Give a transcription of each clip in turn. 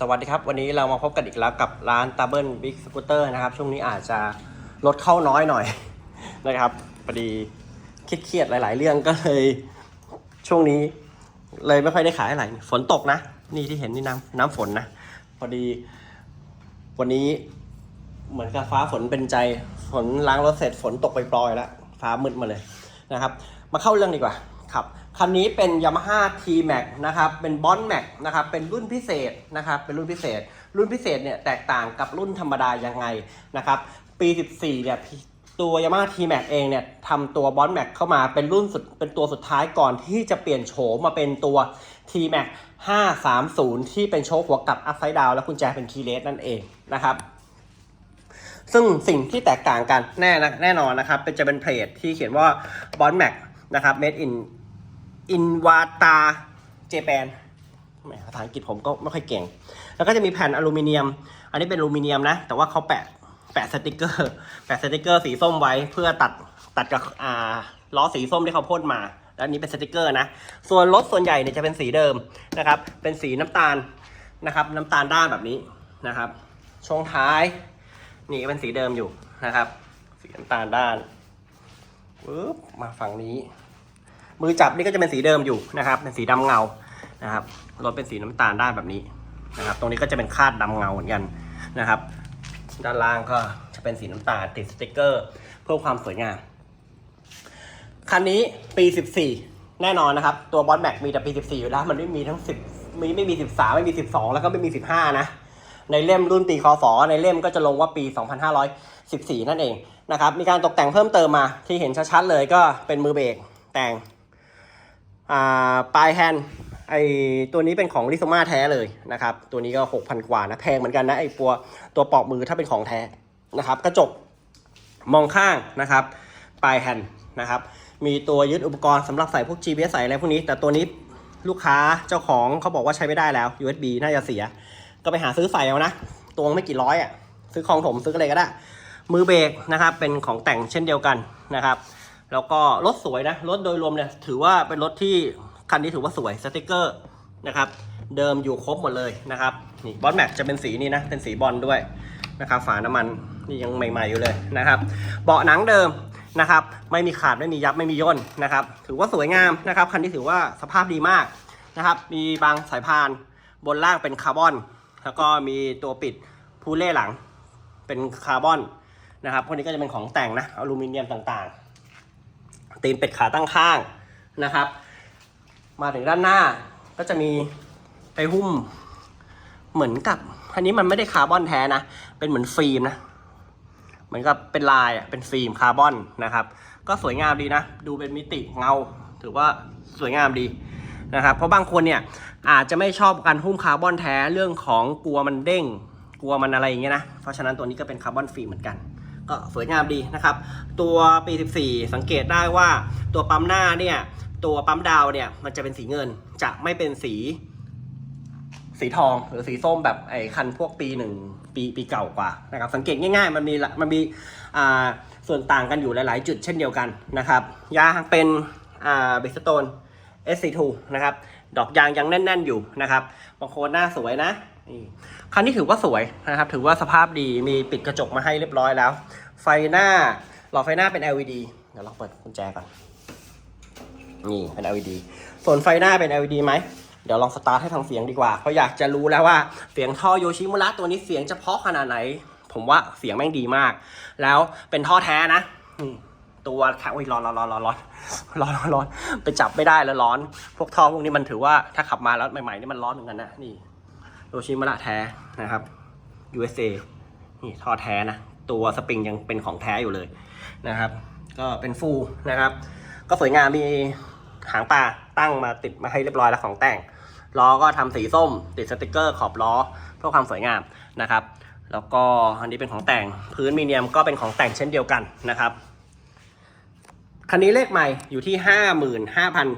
สวัสดีครับ วันนี้เรามาพบกันอีกแล้วกับร้านตาเบิลบิ๊กสกูตเตอร์นะครับ ช่วงนี้อาจจะลดเข้าน้อยหน่อย นะครับพอดีเครียดๆหลาย ๆ เรื่องก็เลย ช่วงนี้เลยไม่ค่อยได้ขายอะไรฝนตกนะ นี่ที่เห็นนี่น้ำน้ำฝนนะ พอดี วันนี้เหมือนกับฟ้าฝนเป็นใจฝนล้างรถเสร็จฝนตกไปปลอยแล้วฟ้ามืดมาเลยนะครับ มาเข้าเรื่องดีกว่าครับ คันนี้เป็น Yamaha T-Max นะครับ เป็น Bond Max นะครับ เป็นรุ่นพิเศษนะครับ เป็นรุ่นพิเศษ รุ่นพิเศษเนี่ยแตกต่างกับรุ่นธรรมดายังไงนะครับ ปี 14 เนี่ยตัว Yamaha T-Max เองเนี่ยทำตัว Bond Max เข้ามาเป็นรุ่นสุดเป็นตัวสุดท้ายก่อนที่จะเปลี่ยนโฉมมาเป็นตัว T-Max 530 ที่เป็นโชคหัวกลับ upside down และกุญแจเป็นคีย์เลสนั่นเองนะครับซึ่งสิ่งที่แตกต่างกันแน่นะแน่นอนนะครับเป็นจะเป็นเพลทที่เขียนว่า Bond Max นะครับ made in Invata Japan แหมภาษาอังกฤษผมก็ไม่ค่อยเก่ง แล้วก็จะมีแผ่นอลูมิเนียม อันนี้เป็นอลูมิเนียมนะ แต่ว่าเขาแปะแปะสติกเกอร์ แปะสติกเกอร์สีส้มไว้เพื่อตัดตัดกับอ่าล้อสีส้มที่เขาพ่นมา แล้วอันนี้เป็นสติกเกอร์นะ ส่วนรถส่วนใหญ่เนี่ยจะเป็นสีเดิมนะครับ เป็นสีน้ำตาลนะครับ น้ำตาลด้านแบบนี้นะครับ ช่วงท้าย นี่ก็เป็นสีเดิมอยู่นะครับ สีน้ำตาลด้านปึ๊บมาฝั่งนี้ มือจับนี่ก็จะเป็นสีเดิมอยู่นะครับ เป็นสีดำเงานะครับรถเป็นสีน้ำตาลด้านแบบนี้นะครับ ตรงนี้ก็จะเป็นคาดดำเงาเหมือนกันนะครับ ด้านล่างก็จะเป็นสีน้ำตาลติดสติกเกอร์ เพื่อความสวยงามคันนี้ปี 14 แน่นอนนะครับ ตัวบอสแม็กมีแต่ปี 14 อยู่แล้ว มันไม่มีทั้ง 10 มีไม่มี 13 ไม่มี 12 แล้วก็ไม่มี 15 นะ ในเล่มรุ่นตีคอฟอในเล่มก็จะลงว่าปี 2514 นั่นเองนะครับ มีการตกแต่งเพิ่มเติมมาที่เห็นชัดๆเลยก็เป็นมือเบรกแต่ง ปลายแฮนด์ไอตัวนี้เป็นของลิซมาแท้เลยนะครับ ตัวนี้ก็ 6,000 กว่านะแพงเหมือนกันนะไอตัวตัวปอกมือถ้าเป็นของแท้นะครับ กระจกมองข้างนะครับ ปลายแฮนด์นะครับ มีตัวยึดอุปกรณ์สำหรับใส่พวก GPS ใส่อะไรพวกนี้ แต่ตัวนี้ลูกค้าเจ้าของเขาบอกว่าใช้ไม่ได้แล้ว USB น่าจะเสีย ก็ไปหาซื้อใส่เอานะ ตัวไม่กี่ร้อยอะซื้อของถมซื้ออะไรก็ได้ มือเบรกนะครับ เป็นของแต่งเช่นเดียวกันนะครับ แล้วก็รถสวยนะรถโดยรวมเนี่ยถือว่าเป็นรถที่คันนี้ถือว่าสวยสติกเกอร์นะครับเดิมอยู่ครบหมดเลยนะครับนี่บอสแม็กจะเป็นสีนี้นะเป็นสีบอลด้วยนะครับฝาน้ำมันนี่ยังใหม่ๆอยู่เลยนะครับ เบาะหนังเดิมนะครับ ไม่มีขาดไม่มียับไม่มีย่นนะครับ ถือว่าสวยงามนะครับคันนี้ถือว่าสภาพดีมากนะครับ มีบางสายพานบนล่างเป็นคาร์บอน แล้วก็มีตัวปิดพูเล่หลังเป็นคาร์บอนนะครับพวกนี้ก็จะเป็นของแต่งนะอลูมิเนียมต่างๆ ตีนเป็ดขาตั้งข้างนะครับ มาถึงด้านหน้าก็จะมีไปหุ้มเหมือนกับอันนี้มันไม่ได้คาร์บอนแท้นะ เป็นเหมือนฟิล์มนะเหมือนกับเป็นลายอะเป็นฟิล์มคาร์บอนนะครับ ก็สวยงามดีนะ ดูเป็นมิติเงา ถือว่าสวยงามดีนะครับ เพราะบางคนเนี่ยอาจจะไม่ชอบการหุ้มคาร์บอนแท้เรื่องของกลัวมันเด้ง กลัวมันอะไรอย่างเงี้ยนะเพราะฉะนั้นตัวนี้ก็เป็นคาร์บอนฟิล์มเหมือนกัน ก็สวยงามดีนะครับ ตัวปี 14 สังเกตได้ว่าตัวปั๊มหน้าเนี่ยตัวปั๊มดาวเนี่ยมันจะเป็นสีเงินจะไม่เป็นสี สีทองหรือสีส้มแบบไอ้คันพวกปีหนึ่งปีปีเก่ากว่านะครับ สังเกตง่าย ๆ มันมีละมันมีอ่าส่วนต่างกันอยู่หลาย ๆ จุดเช่นเดียวกันนะครับยางเป็นอ่าบิสโตน SC2 นะครับ ดอกยางยังแน่น ๆ อยู่นะครับบางโคนหน้าสวยนะ คันนี้ถือว่าสวยนะครับ ถือว่าสภาพดีมีปิดกระจกมาให้เรียบร้อยแล้ว ไฟหน้าหลอดไฟหน้าเป็น LED เดี๋ยวเราเปิดกุญแจก่อนนี่เป็น LED ส่วนไฟหน้าเป็น LED ไหมเดี๋ยวลองสตาร์ทให้ทางเสียงดีกว่า เพราะอยากจะรู้แล้วว่าเสียงท่อโยชิมุระตัวนี้เสียงจะเพาะขนาดไหน ผมว่าเสียงแม่งดีมาก แล้วเป็นท่อแท้นะตัวแค่โอ้ยร้อนร้อนร้อนร้อนร้อนร้อนไปจับไม่ได้แล้วร้อน พวกท่อพวกนี้มันถือว่าถ้าขับมาแล้วใหม่ๆนี่มันร้อนเหมือนกันนะนี่ โยชิมุระแท้นะครับ USA นี่ท่อแท้นะ ตัวสปริงยังเป็นของแท้อยู่เลยนะครับ ก็เป็นฟูลนะครับ ก็สวยงามมีหางปลาตั้งมาติดมาให้เรียบร้อยแล้วของแต่งล้อก็ทำสีส้ม ติดสติกเกอร์ขอบล้อเพื่อความสวยงามนะครับ แล้วก็อันนี้เป็นของแต่งพื้นมีเนียมก็เป็นของแต่งเช่นเดียวกันนะครับคันนี้เลขใหม่อยู่ที่ห้าหมื่นห้าพัน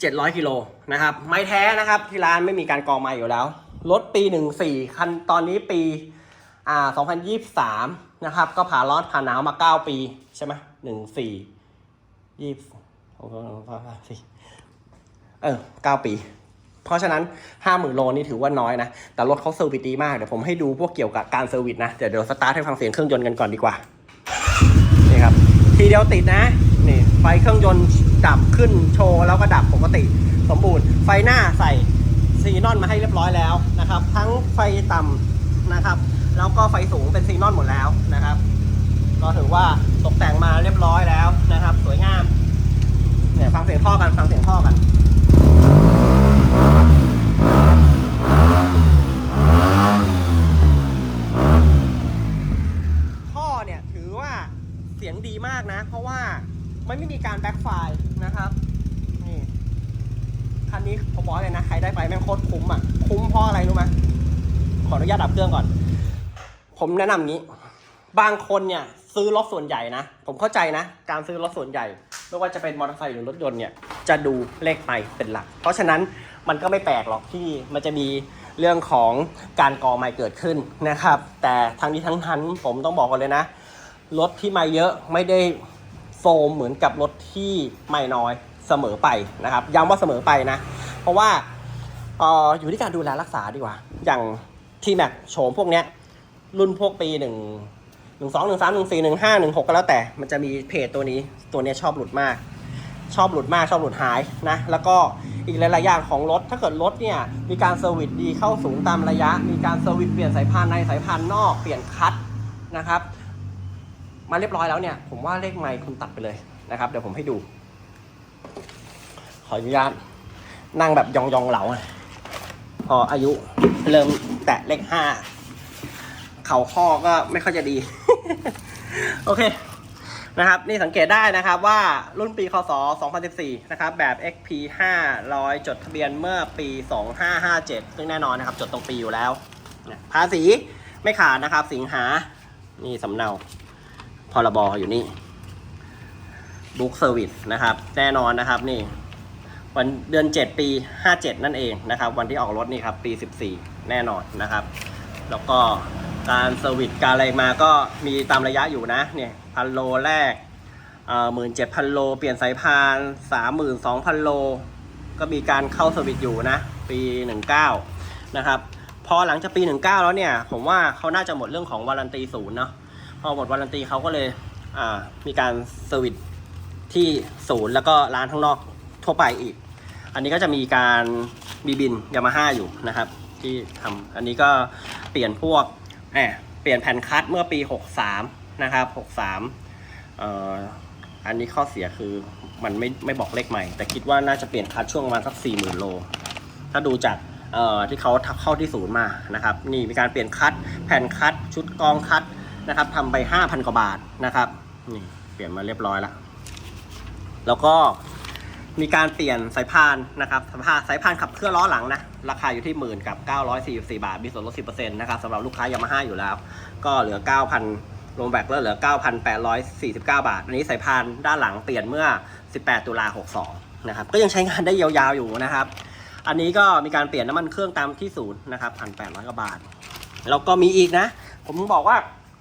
เจ็ดร้อยกิโลนะครับ ไม่แท้นะครับ ที่ร้านไม่มีการกองไม้อยู่แล้ว รถปีหนึ่งสี่คันตอนนี้ปีอ่าสองพันะครับ ก็ผ่าร้อนผ่าหนาวมาเก้าปี ใช่ไหมหนึ่งสี่ยี่สิบสี่เออเก้าปี เพราะฉะนั้น50,000โลนี่ถือว่าน้อยนะ แต่รถเขาเซอร์วิสดีมาก เดี๋ยวผมให้ดูพวกเกี่ยวกับการเซอร์วิสนะ เดี๋ยวเดี๋ยวสตาร์ทให้ฟังเสียงเครื่องยนต์กันก่อนดีกว่า นี่ครับ ทีเดียวติดนะ นี่ไฟเครื่องยนต์ดับขึ้นโชว์แล้วก็ดับปกติ สมบูรณ์ ไฟหน้าใส่ ซีนอนมาให้เรียบร้อยแล้วนะครับ ทั้งไฟต่ำนะครับ แล้วก็ไฟสูงเป็นซีนอนหมดแล้วนะครับก็ถือว่าตกแต่งมาเรียบร้อยแล้วนะครับ สวยงามเนี่ยฟังเสียงท่อกันฟังเสียงท่อกันท่อเนี่ยถือว่าเสียงดีมากนะ เพราะว่ามันไม่มีการแบ็คไฟนะครับ คันนี้ผมบอกเลยนะใครได้ไปแม่งโคตรคุ้มอะคุ้มเพราะอะไรรู้ไหมขออนุญาตดับเครื่องก่อน ผมแนะนำงี้ บางคนเนี่ยซื้อรถส่วนใหญ่นะ ผมเข้าใจนะ การซื้อรถส่วนใหญ่ ไม่ว่าจะเป็นมอเตอร์ไซค์หรือรถยนต์เนี่ยจะดูเลขไปเป็นหลัก เพราะฉะนั้นมันก็ไม่แปลกหรอกที่มันจะมีเรื่องของการกอไม้เกิดขึ้นนะครับ แต่ทั้งนี้ทั้งนั้นผมต้องบอกกันเลยนะรถที่ไม่เยอะไม่ได้โฟมเหมือนกับรถที่ไม่น้อย เสมอไปนะครับย้ำว่าเสมอไปนะ เพราะว่าอออยู่ที่การดูแลรักษาดีกว่า อย่างที่แม็กโฉมพวกเนี้ยรุ่นพวกปีหนึ่งหนึ่งสองหนึ่งสามหนึ่งสี่หนึ่งห้าหนึ่งหกก็แล้วแต่มันจะมีเพจตัวนี้ตัวเนี้ยชอบหลุดมาก ชอบหลุดมากชอบหลุดหายนะแล้วก็อีกหลายๆอย่างของรถถ้าเกิดรถเนี่ยมีการเซอร์วิสดีเข้าศูนย์ตามระยะ มีการเซอร์วิสเปลี่ยนสายพานในสายพานนอกเปลี่ยนคัทนะครับ มาเรียบร้อยแล้วเนี่ยผมว่าเลขไมค์คุณตัดไปเลยนะครับเดี๋ยวผมให้ดู ขออนุญาตนั่งแบบยองๆเหลาอะพออายุเริ่มแตะเลขห้าเข่าข้อก็ไม่ค่อยจะดี โอเคนะครับ นี่สังเกตได้นะครับว่ารุ่นปีคศ 2014 นะครับ แบบ XP 500 จดทะเบียนเมื่อปี 2557 ซึ่งแน่นอนนะครับ จดตรงปีอยู่แล้วภาษีไม่ขาดนะครับ สิงหา นี่สำเนาพรบอยู่นี่บุ๊กเซอร์วิสนะครับ แน่นอนนะครับนี่ วันเดือน 7 ปี 57 นั่นเองนะครับ วันที่ออกรถนี่ครับปี 14 แน่นอนนะครับ แล้วก็การเซอร์วิสการอะไรมาก็มีตามระยะอยู่นะเนี่ยพันโลแรกหมื่นเจ็ดพันโล เปลี่ยนสายพานสามหมื่นสองพันโล ก็มีการเข้าเซอร์วิสอยู่นะ ปี19นะครับ พอหลังจากปี19แล้วเนี่ย ผมว่าเขาน่าจะหมดเรื่องของวารันตีศูนย์เนาะพอหมดวารันตีเขาก็เลยมีการเซอร์วิสที่ศูนย์แล้วก็ร้านข้างนอกทั่วไปอีก อันนี้ก็จะมีการมีบินยามาฮ่าอยู่นะครับ ที่ทำอันนี้ก็เปลี่ยนพวกแอบเปลี่ยนแผ่นคัดเมื่อปี 63 นะครับ63เอ่ออันนี้ข้อเสียคือมันไม่ไม่บอกเลขใหม่ แต่คิดว่าน่าจะเปลี่ยนคัดช่วงประมาณสัก40,000 โล ถ้าดูจากเอ่อที่เขาเข้าที่ศูนย์มานะครับ นี่มีการเปลี่ยนคัดแผ่นคัดชุดกองคัดนะครับทำไป 5,000 กว่าบาทนะครับนี่เปลี่ยนมาเรียบร้อยแล้ว แล้วก็ มีการเปลี่ยนสายพานนะครับสายพานสายพานขับเคลื่อนล้อหลังนะ ราคาอยู่ที่หมื่นกับ 944 บาท มีส่วนลด 10%นะครับสำหรับลูกค้ายามาฮ่าอยู่แล้ว ก็เหลือ 9,000รวมแบกแล้วเหลือ 9,849 บาท อันนี้สายพานด้านหลังเปลี่ยนเมื่อ 18 ตุลา62 นะครับ ก็ยังใช้งานได้ยาวๆอยู่นะครับ อันนี้ก็มีการเปลี่ยนน้ำมันเครื่องตามที่ศูนย์นะครับ1,800กว่าบาท แล้วก็มีอีกนะ ผมบอกว่า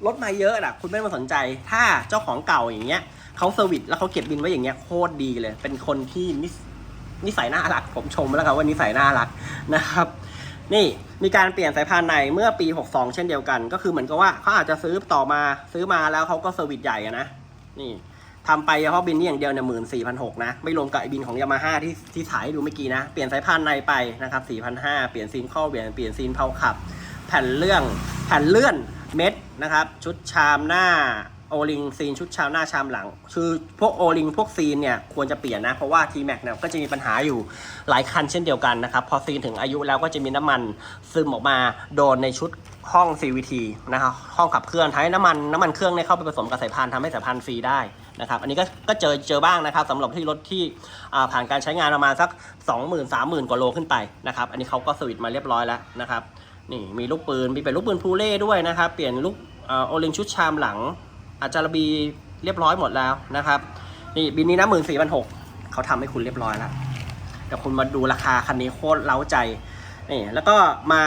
รถมาเยอะนะคุณไม่มาสนใจ ถ้าเจ้าของเก่าอย่างเงี้ย เขาเซอร์วิสแล้วเขาเก็บบินไว้อย่างเงี้ยโคตรดีเลย เป็นคนที่นิสนิสัยน่ารัก ผมชมแล้วครับว่านิสัยน่ารักนะครับ นี่มีการเปลี่ยนสายพานในเมื่อปี 62 เช่นเดียวกัน ก็คือเหมือนกับว่าเขาอาจจะซื้อต่อมาซื้อมาแล้วเขาก็เซอร์วิสใหญ่อะนะนี่ทำไปเฉพาะบินนี่อย่างเดียวเนี่ยหมื่นสี่พันหกนะ ไม่รวมกับไอบินของยามาฮ่าที่ที่ถ่ายให้ดูเมื่อกี้นะ เปลี่ยนสายพานในไปนะครับสี่พันห้าเปลี่ยนซีนข้อเปลี่ยนเปลี่ยนซีนเพาขับ แผ่นเรื่องแผ่นเลื่อนเม็ดนะครับ ชุดชามหน้า โอลิงซีนชุดชามหน้าชามหลัง คือพวกโอลิงพวกซีนเนี่ยควรจะเปลี่ยนนะ เพราะว่า t m a x เนี่ยก็จะมีปัญหาอยู่หลายคันเช่นเดียวกันนะครับ พอซีนถึงอายุแล้วก็จะมีน้ำมันซึมออกมาโดนในชุดห้อง CVT นะครับห้องขับเคลื่อนทำให้น้ำมันน้ำมันเครื่องเนี่ยเข้าไปผสมกับสายพานทำให้สายพานฟรีได้นะครับอันนี้ก็ก็เจอเจอบ้างนะครับสำหรับที่รถที่ผ่านการใช้งานประมาณสัก 20,000 30,000 กว่าโลขึ้นไปนะครับอันนี้เขาก็สวิตช์มาเรียบร้อยแล้วนะครับนี่มีลูกปืนมีเป็นลูกปืนพูเล่ด้วยนะครับเปลี่ยนลูกโอลิงชุดชามหลัง อาจารบีเรียบร้อยหมดแล้วนะครับ นี่บินนี้นะหมื่นสี่พันหกเขาทำให้คุณเรียบร้อยแล้วแต่คุณมาดูราคาคันนี้โคตรเล้าใจนี่แล้วก็มา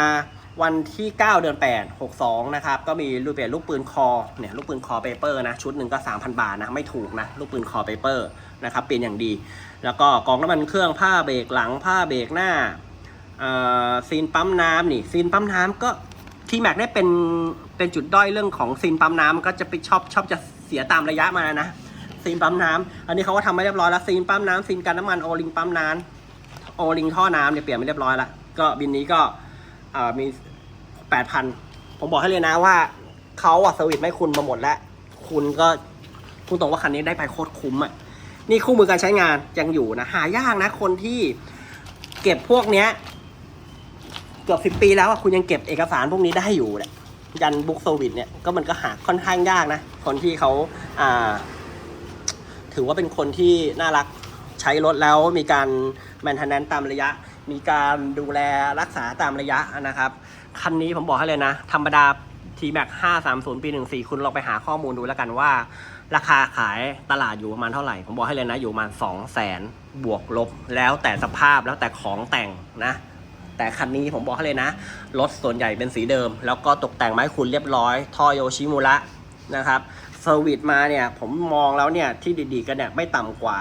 วันที่ 9 เดือน 8 62 นะครับ ก็มีรูปเปลี่ยนลูกปืนคอเนี่ยลูกปืนคอเปเปอร์นะ ชุดหนึ่งก็ 3,000 บาทนะ ไม่ถูกนะ ลูกปืนคอเปเปอร์นะครับเปลี่ยนอย่างดี แล้วก็กองน้ำมันเครื่องผ้าเบรกหลังผ้าเบรกหน้าซีนปั๊มน้ำนี่ซีนปั๊มน้ำก็ทีแม็กได้เป็น เป็นจุดด้อยเรื่องของซีนปั๊มน้ำมันก็จะไปชอบชอบจะเสียตามระยะมานะซีนปั๊มน้ำอันนี้เขาก็ทำมาเรียบร้อยแล้วซีนปั๊มน้ำซีนกันน้ำมันโอลิงปั๊มน้ำโอลิงท่อน้ำเนี่ยเปลี่ยนไปเรียบร้อยล้วก็บินนี้ก็เอ่อมีแปดพันผมบอกให้เลยนะว่าเขาอะเซอร์วิสไม่คุณมาหมดแล้ว คุณก็พูดตรงว่าคันนี้ได้ไปโคตรคุ้มอะนี่คู่มือการใช้งานยังอยู่นะหายากนะคนที่เก็บพวกเนี้ย เกือบสิบปีแล้วอะคุณยังเก็บเอกสารพวกนี้ได้อยู่เนี่ย ยันบุ๊กเซอร์วิสเนี่ยก็มันก็หาค่อนข้างยากนะ คนที่เขาอ่าถือว่าเป็นคนที่น่ารักใช้รถแล้วมีการแมนเทนแนนตามระยะ มีการดูแลรักษาตามระยะนะครับ คันนี้ผมบอกให้เลยนะ ธรรมดา t m a x 530 ปี 14 คุณลองไปหาข้อมูลดูแล้วกันว่า ราคาขายตลาดอยู่ประมาณเท่าไหร่ ผมบอกให้เลยนะ อยู่ประมาณ 2 0 0 0 0 0 บวกลบ แล้วแต่สภาพแล้วแต่ของแต่งนะ แต่คันนี้ผมบอกให้เลยนะ รถส่วนใหญ่เป็นสีเดิม แล้วก็ตกแต่งไม้คุณเรียบร้อย ท่อโยชิมุระนะครับเซอร์วิสมาเนี่ยผมมองแล้วเนี่ยที่ดีๆกันเนี่ยไม่ต่ำกว่า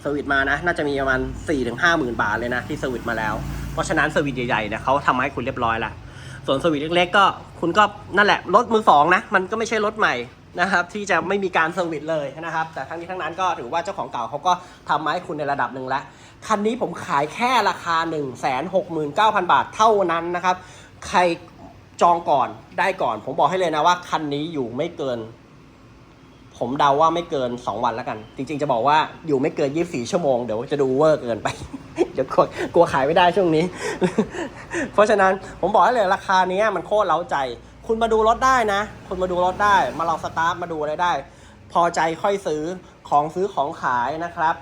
เซอร์วิสมานะน่าจะมีประมาณ4-5ถึงหมื่นบาทเลยนะที่เซอร์วิสมาแล้ว เพราะฉะนั้นเซอร์วิสใหญ่ๆเนี่ยเขาทำมาให้คุณเรียบร้อยละส่วนเซอร์วิสเล็กๆก็คุณก็นั่นแหละรถมือสองนะมันก็ไม่ใช่รถใหม่นะครับที่จะไม่มีการเซอร์วิสเลยนะครับแต่ทั้งนี้ทั้งนั้นก็ถือว่าเจ้าของเก่าเขาก็ทำมาให้คุณในระดับหนึ่งแล้ว คันนี้ผมขายแค่ราคา 1 6 9 0 0 0 บาทเท่านั้นนะครับ ใครจองก่อนได้ก่อน ผมบอกให้เลยนะว่าคันนี้อยู่ไม่เกิน ผมเดาว่าไม่เกิน 2 วันแล้วกัน จริง ๆ จะบอกว่าอยู่ไม่เกิน 24 ชั่วโมง เดี๋ยวจะดูเวอร์เกินไป เดี๋ยวกลัวกลัวขายไม่ได้ช่วงนี้ เพราะฉะนั้นผมบอกให้เลยราคานี้มันโคตรเล้าใจ คุณมาดูรถได้นะ คุณมาดูรถได้ มาลองสตาร์ทมาดูอะไรได้ พอใจค่อยซื้อของซื้อของขายนะครับ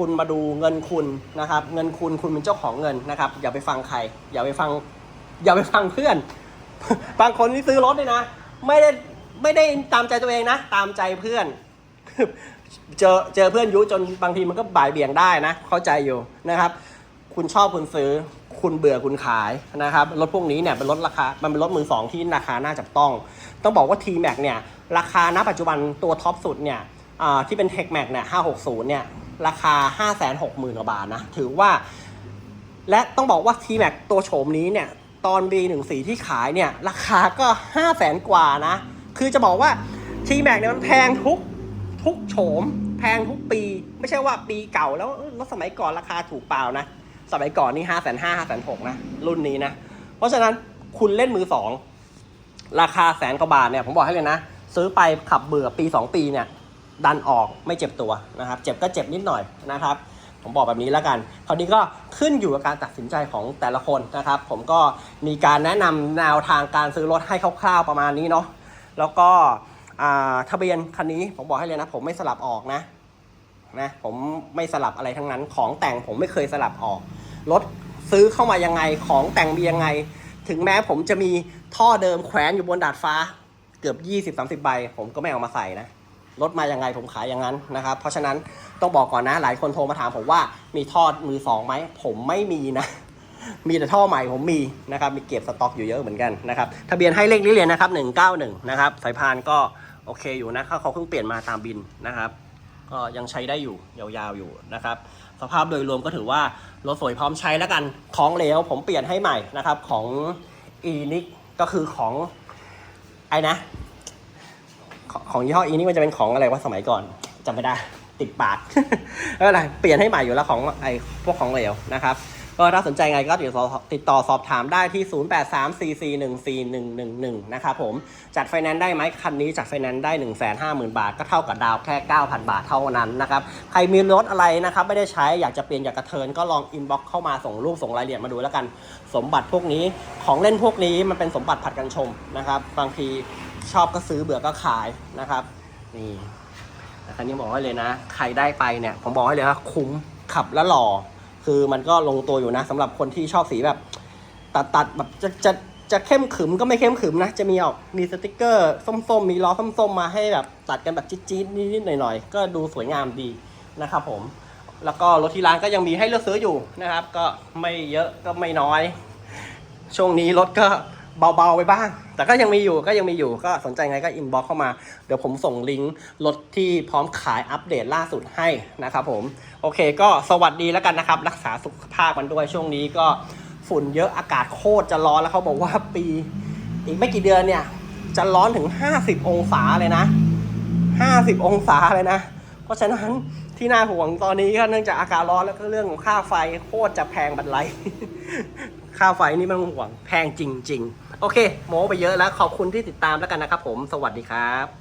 คุณมาดูเงินคุณนะครับ เงินคุณคุณเป็นเจ้าของเงินนะครับ อย่าไปฟังใคร อย่าไปฟัง อย่าไปฟังเพื่อน บางคนที่ซื้อรถเนี่ยนะ ไม่ได้ไม่ได้ตามใจตัวเองนะ ตามใจเพื่อน เจอเจอเพื่อนยุจนบางทีมันก็บ่ายเบี่ยงได้นะ เข้าใจอยู่นะครับ คุณชอบคุณซื้อ คุณเบื่อคุณขายนะครับ รถพวกนี้เนี่ยเป็นรถราคา มันเป็นรถมือสองที่ราคาน่าจับต้อง ต้องบอกว่า T Max เนี่ย ราคาณปัจจุบันตัวท็อปสุดเนี่ย ที่เป็น Tech Max เนี่ย560 เนี่ย ราคา 560,000กว่าบาทนะ ถือว่า และต้องบอกว่า T Max ตัวโฉมนี้เนี่ย ตอน B14 ที่ขายเนี่ย ราคาก็ 5 0 0แสนกว่านะ คือจะบอกว่า T Max เนี่ยมันแพงทุกทุกโฉม แพงทุกปี ไม่ใช่ว่าปีเก่าแล้วเอ้ยรถสมัยก่อนราคาถูกเปล่านะ สมัยก่อนนี่ห้าแสนห้าห้าแสนหกนะ รุ่นนี้นะ เพราะฉะนั้นคุณเล่นมือสองราคาแสนกว่าบาทเนี่ยผมบอกให้เลยนะ ซื้อไปขับเบื่อปี 2 ปีเนี่ย ดันออกไม่เจ็บตัวนะครับ เจ็บก็เจ็บนิดหน่อยนะครับ ผมบอกแบบนี้แล้วกัน คราวนี้ก็ขึ้นอยู่กับการตัดสินใจของแต่ละคนนะครับ ผมก็มีการแนะนำแนวทางการซื้อรถให้คร่าวๆประมาณนี้เนาะ แล้วก็อ่าทะเบียนคันนี้ผมบอกให้เลยนะ ผมไม่สลับออกนะนะผมไม่สลับอะไรทั้งนั้นของแต่งผมไม่เคยสลับออกรถซื้อเข้ามายังไงของแต่งมียังไง ถึงแม้ผมจะมีท่อเดิมแขวนอยู่บนดาดฟ้าเกือบ 20-30 ใบ ผมก็ไม่เอามาใส่นะ รถมายังไงผมขายอย่างนั้นนะครับ เพราะฉะนั้นต้องบอกก่อนนะ หลายคนโทรมาถามผมว่ามีท่อมือสองไหมผมไม่มีนะ มีแต่ท่อใหม่ผมมีนะครับมีเก็บสต็อกอยู่เยอะเหมือนกันนะครับทะเบียนให้เลขนี้เลยนะครับ191นะครับสายพานก็โอเคอยู่นะเขาเพิ่งเปลี่ยนมาตามบินนะครับก็ยังใช้ได้อยู่ยาวๆอยู่นะครับ สภาพโดยรวมก็ถือว่ารถสวยพร้อมใช้แล้วกันของเหลวผมเปลี่ยนให้ใหม่นะครับของ e n i c ก็คือของไอ้นะ ของของยี่ห้ออีนี่มันจะเป็นของอะไรวะสมัยก่อนจำไม่ได้ ติดปากไม่เป็นไรเปลี่ยนให้ใหม่อยู่แล้วของไอ้พวกของเหลวนะครับก็ถ้าสนใจไงก็ติดต่อติดต่อสอบถามได้ที่ 0834414111 นะครับผม จัดไฟแนนซ์ได้ไหมคันนี้จัดไฟแนนซ์ได้ 150,000 บาท ก็เท่ากับดาวแค่ 9,000 บาทเท่านั้นนะครับ ใครมีรถอะไรนะครับ ไม่ได้ใช้อยากจะเปลี่ยนอยากกระเทิร์นก็ลองอินบ็อกเข้ามาส่งรูปส่งรายละเอียดมาดูแล้วกัน สมบัติพวกนี้ของเล่นพวกนี้มันเป็นสมบัติผัดกันชมนะครับ บางที ชอบก็ซื้อเบื่อก็ขายนะครับ นี่แต่คันนี้บอกไว้เลยนะ ใครได้ไปเนี่ย ผมบอกให้เลยว่าคุ้มขับแล้วหล่อ คือมันก็ลงตัวอยู่นะสำหรับคนที่ชอบสีแบบ ตัดตัดแบบจะจะจะเข้มขึมก็ไม่เข้มขึมนะ จะมีออกมีสติกเกอร์ส้มๆ มีล้อส้มๆ มาให้แบบตัดกันแบบจี๊ดๆนิดๆหน่อยๆ ก็ดูสวยงามดีนะครับผม แล้วก็รถที่ร้านก็ยังมีให้เลือกซื้ออยู่นะครับ ก็ไม่เยอะก็ไม่น้อย ช่วงนี้รถก็ เบาๆไปบ้าง แต่ก็ยังมีอยู่ก็ยังมีอยู่ก็สนใจไงก็อินบ็อกเข้ามา เดี๋ยวผมส่งลิงก์รถที่พร้อมขายอัปเดตล่าสุดให้นะครับผม โอเคก็สวัสดีแล้วกันนะครับ รักษาสุขภาพกันด้วยช่วงนี้ก็ฝุ่นเยอะอากาศโคตรจะร้อนแล้วเขาบอกว่าปี อีกไม่กี่เดือนเนี่ย จะร้อนถึง 50 องศาเลยนะ 50 องศาเลยนะ เพราะฉะนั้นที่น่าห่วงตอนนี้ก็เนื่องจากอากาศร้อนแล้วก็เรื่องของค่าไฟโคตรจะแพงบันไล ค่าไฟนี่ไม่ต้องห่วงแพงจริง ๆ โอเค โม้ไปเยอะแล้วขอบคุณที่ติดตามแล้วกันนะครับผมสวัสดีครับ